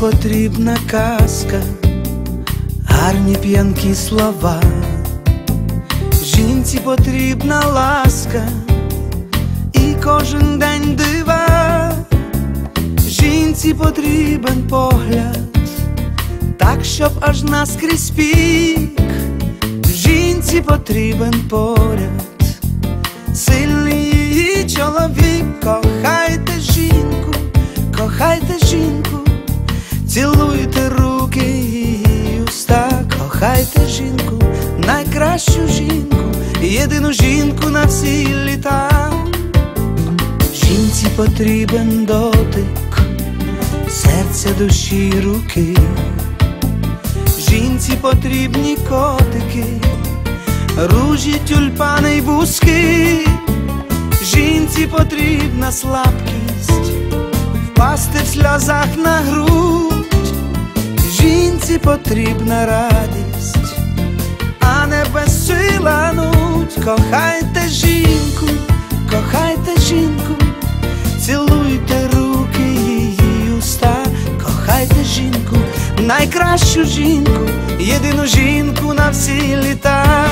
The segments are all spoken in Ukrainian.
потрібна казка, гарні п'янкі слова, жінці потрібна ласка і кожен день дива, жінці потрібен погляд, так, щоб аж наскрізь пік, жінці потрібен поряд, сильний її чоловік, кохайте жінку, кохайте жінку, цілуйте руки її уста, кохайте жінку, найкращу жінку, єдину жінку на всі літа. Жінці потрібен дотик, серця душі руки, жінці потрібні котики, ружі, тюльпани й бузки, жінці потрібна слабкість, впасти в сльозах на грудь, жінці потрібна радість, а не безсила нуть, кохайте жінку, кохайте жінку, цілуйте руки її уста, кохайте жінку, найкращу жінку, єдину жінку на всі літа.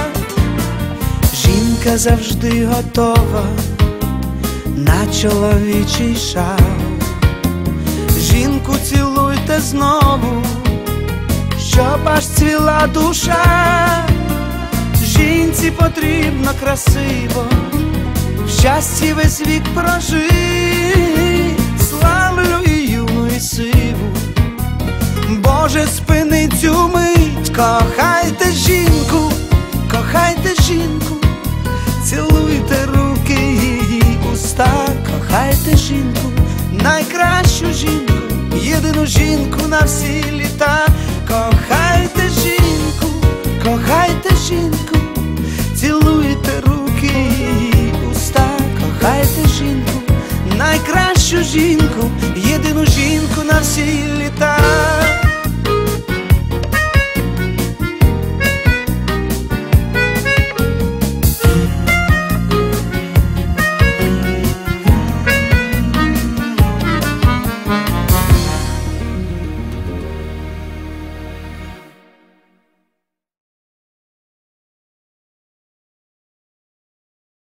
Жінка завжди готова на чоловічий шал. Жінку цілуйте знову, щоб аж цвіла душа. Жінці потрібно красиво, в щасті весь вік прожить, славлю і юну, і сиву. Боже, спини цю мить, кохайте жінку, кохайте жінку, цілуйте руки її уста, кохайте жінку, найкращу жінку, єдину жінку на всі літа, найкращу жінку, єдину жінку на всі літа.